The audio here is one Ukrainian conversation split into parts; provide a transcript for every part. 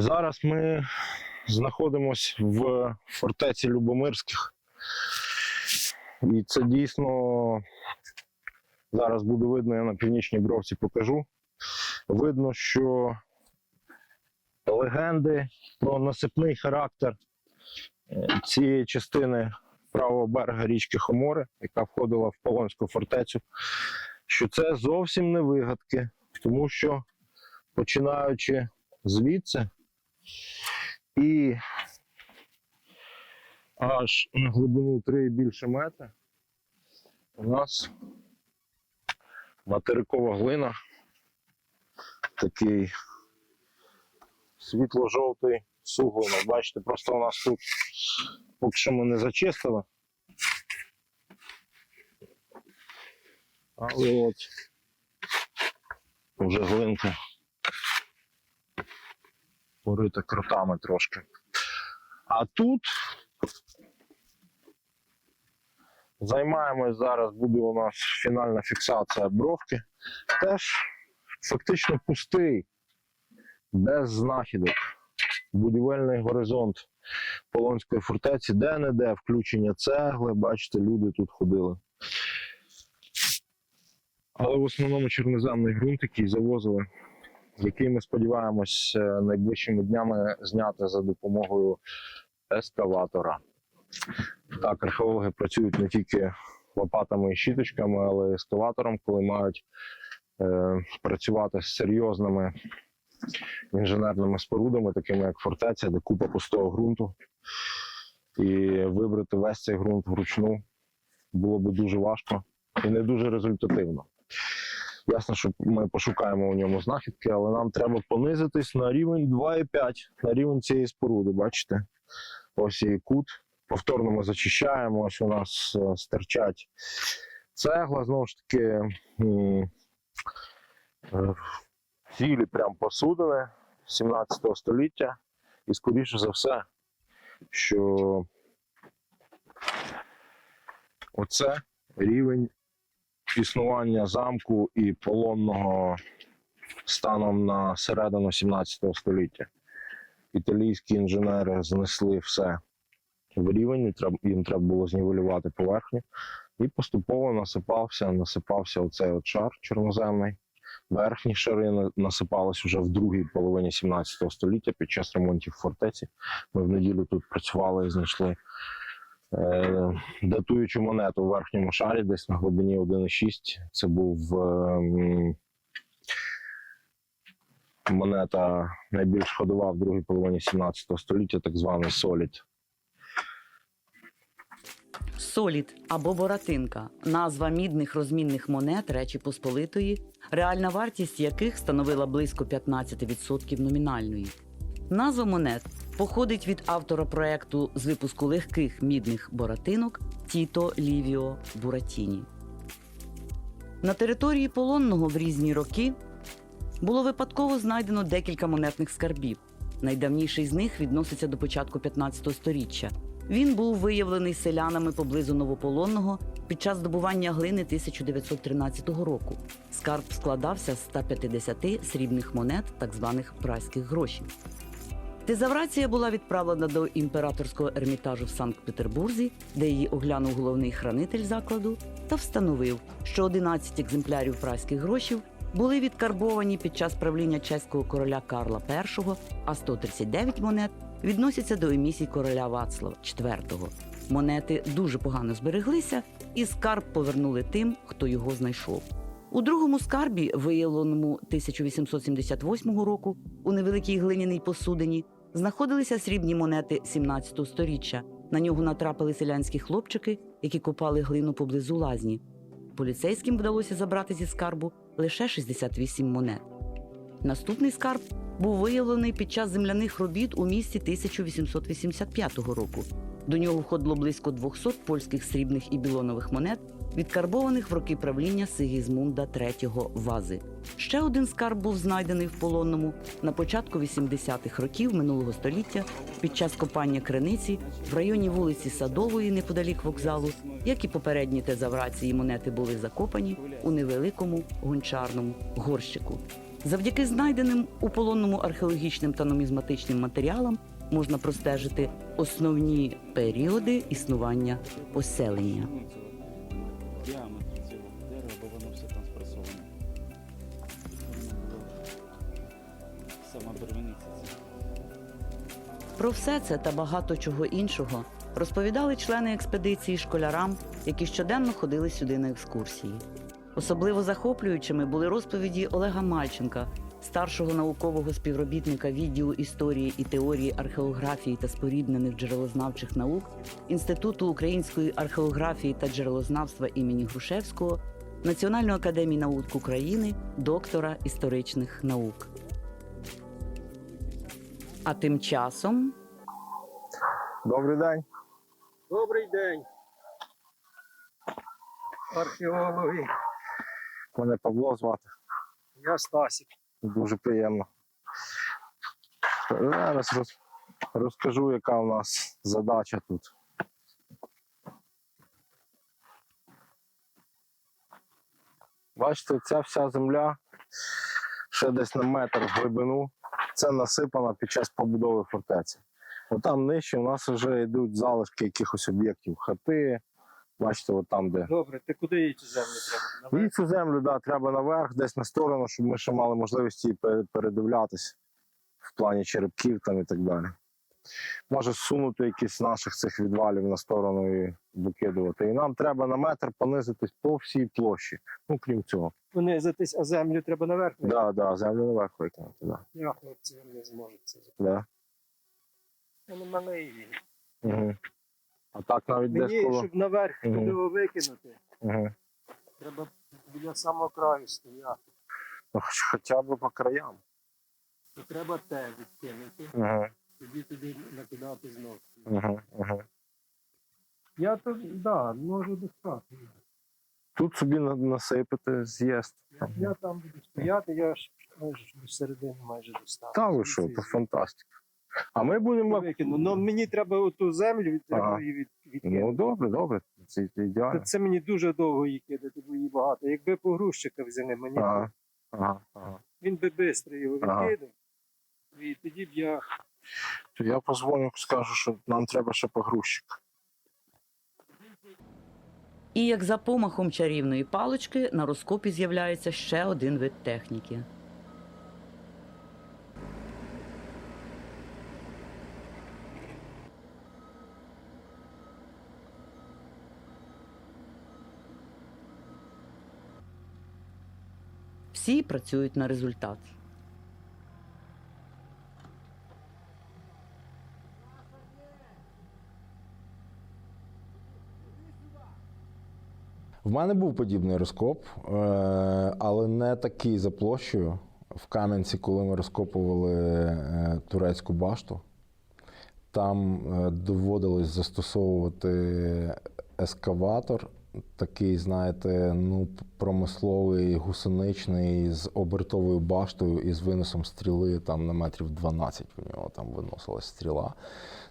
Зараз ми знаходимося в фортеці Любомирських. І це дійсно зараз буде видно, я на північній бровці покажу. Видно, що легенди про насипний характер е, цієї частини правого берега річки Хомори, яка входила в Полонську фортецю, що це зовсім не вигадки, тому що починаючи звідси і аж на глибину 3 і більше метра у нас материкова глина, такий світло-жовтий суглинок. Бачите, просто у нас тут поки що ми не зачистили. Але от вже глинка порита кротами трошки. А тут займаємось зараз, буде у нас фінальна фіксація бровки. Теж фактично пустий, без знахідок. Будівельний горизонт Полонської фортеці, де-не-де включення цегли, бачите, люди тут ходили. Але в основному чорноземний ґрунт, який завозили, який ми сподіваємось е, найближчими днями зняти за допомогою ескаватора. Так, археологи працюють не тільки лопатами і щіточками, але й ескаватором, коли мають е, працювати з серйозними інженерними спорудами, такими як фортеця, де купа пустого ґрунту. І вибрати весь цей ґрунт вручну було би дуже важко і не дуже результативно. Ясно, що ми пошукаємо у ньому знахідки, але нам треба понизитись на рівень 2,5, на рівень цієї споруди. Бачите? Ось її кут. Повторно ми зачищаємо. Ось у нас е, стирчать цегла, знову ж таки, е, цілі прям посудини 17 століття. І скоріше за все, що оце рівень існування замку і полонного станом на середину 17 століття. Італійські інженери знесли все в рівень, їм треба було знівелювати поверхню. І поступово насипався, насипався оцей от шар чорноземний. Верхні шари насипались вже в другій половині 17 століття під час ремонтів фортеці. Ми в неділю тут працювали і знайшли датуючу монету в верхньому шарі, десь на глибині 1,6. Це був ем, монета найбільш ходова в другій половині 17 століття, так званий солід. Солід або боратинка назва мідних розмінних монет Речі Посполитої, реальна вартість яких становила близько 15% номінальної. Назва монет походить від автора проекту з випуску легких мідних боратинок Тіто Лівіо Буратіні. На території полонного в різні роки було випадково знайдено декілька монетних скарбів. Найдавніший з них відноситься до початку 15 століття. Він був виявлений селянами поблизу Новополонного під час здобування глини 1913 року. Скарб складався з 150 срібних монет, так званих прайських грошей. Тезаврація була відправлена до імператорського ермітажу в Санкт-Петербурзі, де її оглянув головний хранитель закладу та встановив, що 11 екземплярів прайських грошів були відкарбовані під час правління чеського короля Карла І, а 139 монет відносяться до емісій короля Вацлава IV. Монети дуже погано збереглися, і скарб повернули тим, хто його знайшов. У другому скарбі, виявленому 1878 року у невеликій глиняній посудині, знаходилися срібні монети 17 сторіччя. На нього натрапили селянські хлопчики, які копали глину поблизу лазні. Поліцейським вдалося забрати зі скарбу лише 68 монет. Наступний скарб був виявлений під час земляних робіт у місті 1885 року. До нього входило близько 200 польських срібних і білонових монет, відкарбованих в роки правління Сигізмунда III Вази. Ще один скарб був знайдений в полонному на початку 80-х років минулого століття під час копання криниці в районі вулиці Садової, неподалік вокзалу, як і попередні тезаврації монети були закопані у невеликому гончарному горщику. Завдяки знайденим у полонному археологічним та нумізматичним матеріалам можна простежити основні періоди існування поселення. Діаметр цього дерева, бо воно все там спресоване. Сама деревиниця. ця. Про все це та багато чого іншого розповідали члени експедиції школярам, які щоденно ходили сюди на екскурсії. Особливо захоплюючими були розповіді Олега Мальченка, старшого наукового співробітника відділу історії і теорії археографії та споріднених джерелознавчих наук Інституту української археографії та джерелознавства імені Грушевського, Національної академії наук України, доктора історичних наук. А тим часом Добрий день. Добрий день. Археологи. Мене Павло звати. Я Стасік. Дуже приємно. Зараз розкажу, яка у нас задача тут. Бачите, ця вся земля ще десь на метр в глибину. Це насипана під час побудови фортеці. Отам нижче у нас вже йдуть залишки якихось об'єктів, хати. Бачите, от там, де Добре, ти куди їй цю землю треба? і цю землю да, треба наверх, десь на сторону, щоб ми ще мали можливість її пе- передивлятись в плані черепків там і так далі. Може сунути якісь з наших цих відвалів на сторону і викидувати. І нам треба на метр понизитись по всій площі. Ну, крім цього. Понизитись, а землю треба наверх. Так, да, да, землю наверх викинути. Да. Я хлопці не зможу це зробити. Да. Вони малий. Угу. А так навіть десь Мені, коло. щоб наверх Мгм. його викинути, Угу. треба біля самого краю стояти. Ну, хоч- хоча б по краям. То треба те відкинути, Угу. тоді туди накидати знов. Угу. Угу. Я то, да, можу достати. Тут собі на- насипати з'їзд. Я, я там буду стояти, я ж майже до середини майже достав. Та ви що, то фантастика. А ми будемо Викину. Ну мені треба оту землю, треба Ага. від, відкинути. Ну, добре, добре. Це це ідеально. Це мені дуже довго її кидати, бо її багато. Якби погрузчика взяли мені, Ага. Ага, ага. він би швидко його Ага. відкидав. І тоді б я. То я позвоню, скажу, що нам треба ще погрузчик. І як за помахом чарівної палички на розкопі з'являється ще один вид техніки. Всі працюють на результат. В мене був подібний розкоп, е, але не такий за площею. В Кам'янці, коли ми розкопували е, турецьку башту, там е, доводилось застосовувати ескаватор, такий, знаєте, ну, промисловий, гусеничний, з обертовою баштою і з виносом стріли там на метрів 12 в нього там виносилась стріла.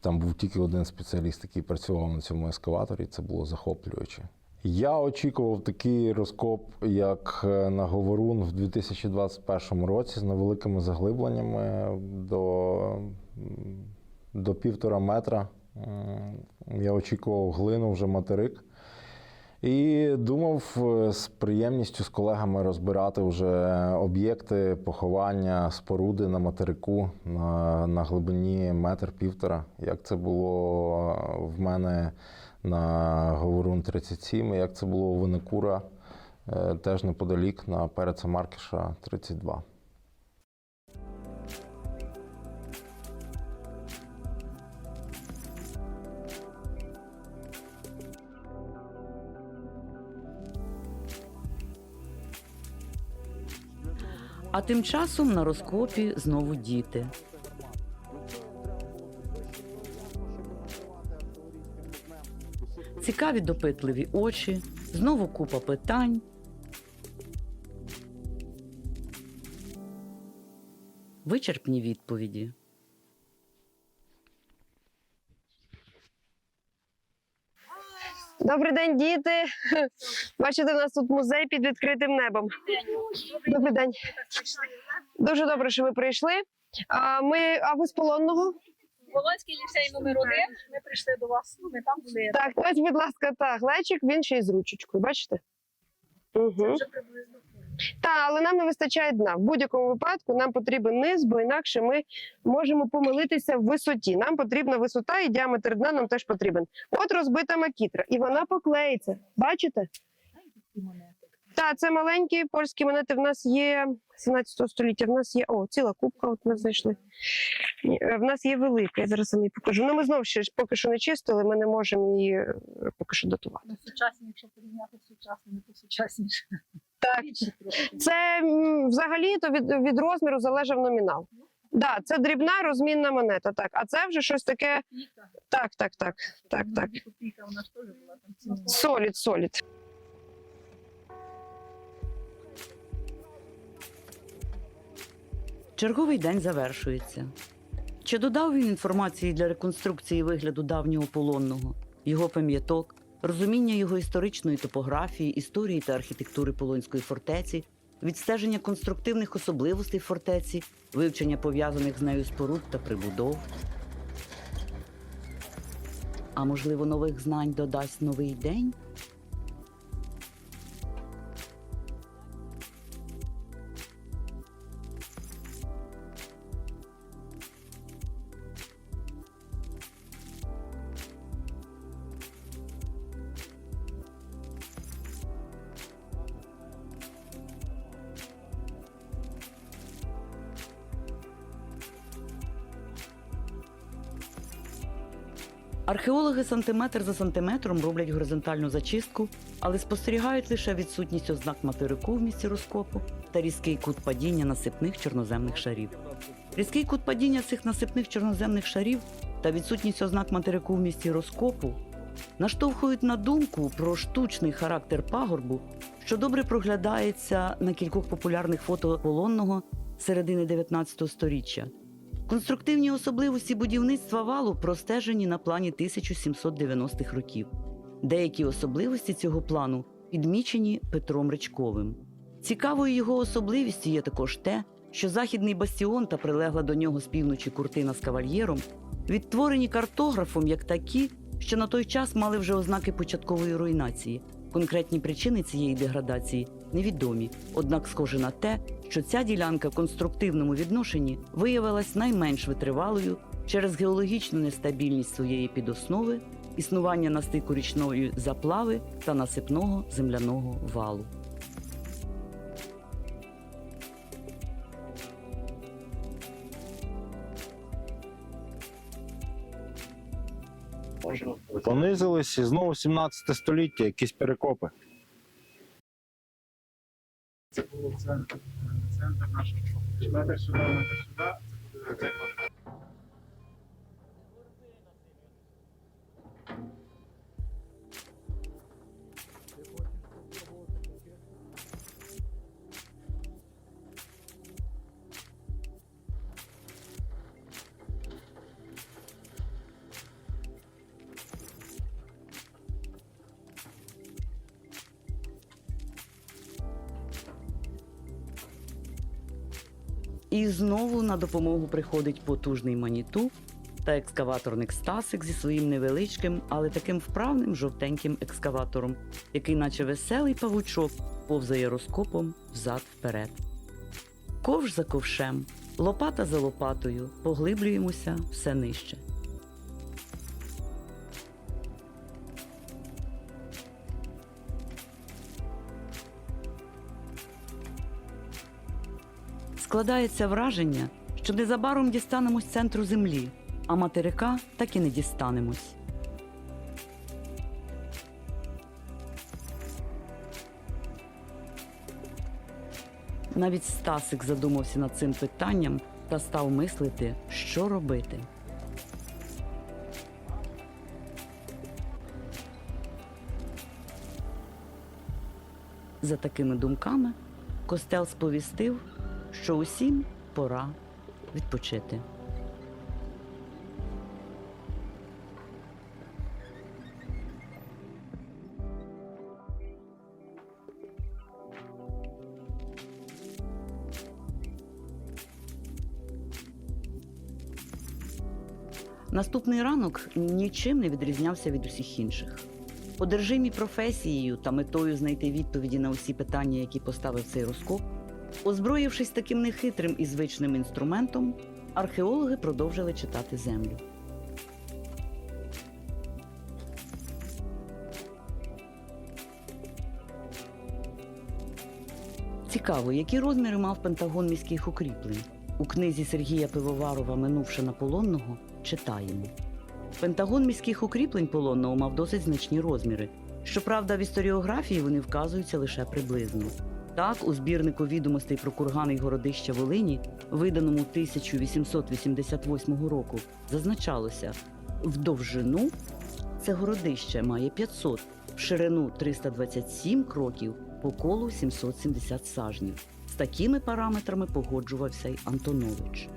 Там був тільки один спеціаліст, який працював на цьому ескаваторі, це було захоплююче. Я очікував такий розкоп, як е, на Говорун в 2021 році з невеликими заглибленнями до, до півтора метра. Я очікував глину вже материк. І думав е, з приємністю з колегами розбирати вже об'єкти поховання споруди на материку на, на глибині метр-півтора. Як це було е, в мене на Говорун 37, і як це було у Винокура е, теж неподалік на Переца Маркіша 32. А тим часом на розкопі знову діти. Цікаві допитливі очі, знову купа питань. Вичерпні відповіді. Добрий день, діти. Бачите, у нас тут музей під відкритим небом. Добрий день. Дуже добре, що ви прийшли. А ми, а ви з полонного? Волонський ліцей номер один. Ми прийшли до вас. Ну, ми там були. Так, ось, будь ласка, та глечик, він ще й з ручечкою, бачите? Угу. Вже приблизно. Так, але нам не вистачає дна. В будь-якому випадку нам потрібен низ, бо інакше ми можемо помилитися в висоті. Нам потрібна висота і діаметр дна нам теж потрібен. От розбита макітра, і вона поклеїться. Бачите? Так, це маленькі польські монети. В нас є 17 століття. В нас є о, ціла кубка. От ми знайшли. Е, В нас є велика. Я зараз її покажу. Ну ми знову ще поки що не чистили. Ми не можемо її е, поки що датувати. Сучасні, якщо порівняти з сучасними, то сучасніше. Так, Це взагалі то від, від розміру залежав номінал. Да, це дрібна розмінна монета, так. А це вже щось таке. Так, так, так, так, так. Ну, Копійка, вона ж теж була там. Солід, солід. Черговий день завершується. Чи додав він інформації для реконструкції вигляду давнього полонного, його пам'яток, розуміння його історичної топографії, історії та архітектури Полонської фортеці, відстеження конструктивних особливостей фортеці, вивчення пов'язаних з нею споруд та прибудов? А можливо, нових знань додасть новий день? Археологи сантиметр за сантиметром роблять горизонтальну зачистку, але спостерігають лише відсутність ознак материку в місці розкопу та різкий кут падіння насипних чорноземних шарів. Різкий кут падіння цих насипних чорноземних шарів та відсутність ознак материку в місці розкопу наштовхують на думку про штучний характер пагорбу, що добре проглядається на кількох популярних фото полонного середини 19 століття. Конструктивні особливості будівництва валу простежені на плані 1790-х років. Деякі особливості цього плану підмічені Петром Речковим. Цікавою його особливістю є також те, що західний бастіон та прилегла до нього з півночі куртина з кавальєром відтворені картографом як такі, що на той час мали вже ознаки початкової руйнації. Конкретні причини цієї деградації невідомі, однак схоже на те, що ця ділянка в конструктивному відношенні виявилась найменш витривалою через геологічну нестабільність своєї підоснови, існування на стику річної заплави та насипного земляного валу. Понизились і знову 17 століття, якісь перекопи. Це було центр, центр нашого. Метр сюди, метр сюди. Це буде І знову на допомогу приходить потужний маніту та екскаваторник Стасик зі своїм невеличким, але таким вправним жовтеньким екскаватором, який, наче веселий павучок, повзає розкопом взад вперед. Ковш за ковшем, лопата за лопатою, поглиблюємося все нижче. Складається враження, що незабаром дістанемось центру землі, а материка так і не дістанемось. Навіть Стасик задумався над цим питанням та став мислити, що робити. За такими думками Костел сповістив, що усім пора відпочити. Наступний ранок нічим не відрізнявся від усіх інших. Одержимі професією та метою знайти відповіді на усі питання, які поставив цей розкоп озброївшись таким нехитрим і звичним інструментом, археологи продовжили читати землю. Цікаво, які розміри мав пентагон міських укріплень. У книзі Сергія Пивоварова Минувшина полонного читаємо. Пентагон міських укріплень полонного мав досить значні розміри. Щоправда, в історіографії вони вказуються лише приблизно. Так, у збірнику відомостей про кургани й городища Волині, виданому 1888 року, зазначалося в довжину це городище має 500, в ширину 327 кроків, по колу 770 сажнів. З такими параметрами погоджувався й Антонович.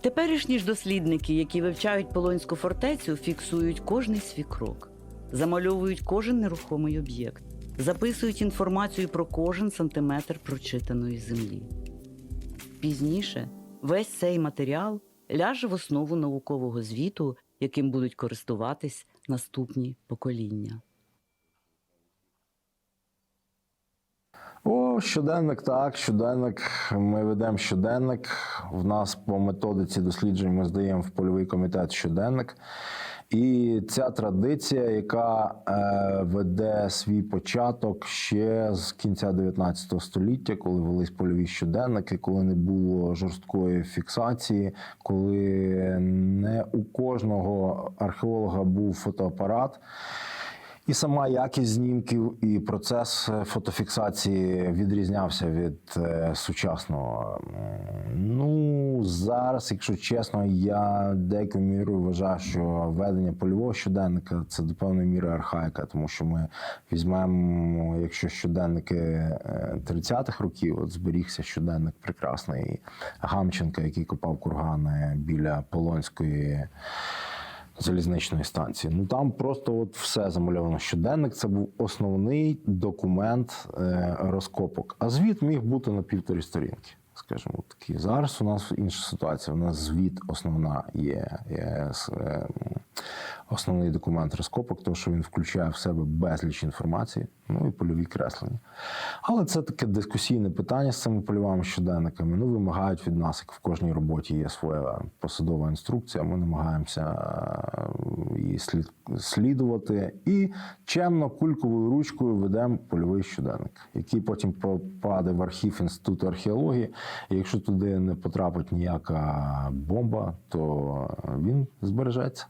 Теперішні ж дослідники, які вивчають Полонську фортецю, фіксують кожний свій крок, замальовують кожен нерухомий об'єкт, записують інформацію про кожен сантиметр прочитаної землі. Пізніше весь цей матеріал ляже в основу наукового звіту, яким будуть користуватись наступні покоління. О, щоденник, так, щоденник. Ми ведемо щоденник. В нас по методиці досліджень ми здаємо в польовий комітет щоденник. І ця традиція, яка е, веде свій початок ще з кінця 19 століття, коли велись польові щоденники, коли не було жорсткої фіксації, коли не у кожного археолога був фотоапарат. І сама якість знімків, і процес е, фотофіксації відрізнявся від е, сучасного. Ну зараз, якщо чесно, я деякою мірою вважаю, що ведення польового щоденника це до певної міри архаїка, тому що ми візьмемо, якщо щоденники е, 30-х років, от зберігся щоденник прекрасний Гамченка, який копав кургани біля Полонської залізничної станції. Ну там просто от все замальовано. Щоденник це був основний документ е, розкопок. А звіт міг бути на півторі сторінки. Скажімо такі. Зараз у нас інша ситуація. У нас звіт основна є, є е, основний документ розкопок, тому що він включає в себе безліч інформації, ну і польові креслення. Але це таке дискусійне питання з цими польовими щоденниками. Ну, вимагають від нас, як в кожній роботі є своя посадова інструкція. Ми намагаємося е, її слід, слідувати і чемно кульковою ручкою ведемо польовий щоденник, який потім попаде в архів інституту археології. І якщо туди не потрапить ніяка бомба, то він збережеться.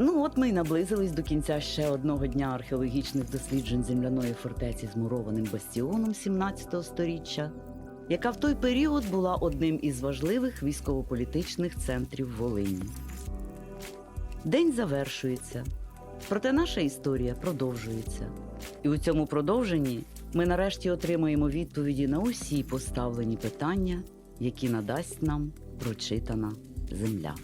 Ну от ми й наблизились до кінця ще одного дня археологічних досліджень земляної фортеці з мурованим бастіоном 17 століття, яка в той період була одним із важливих військово-політичних центрів Волині. День завершується, проте наша історія продовжується. І у цьому продовженні ми нарешті отримаємо відповіді на усі поставлені питання, які надасть нам прочитана земля.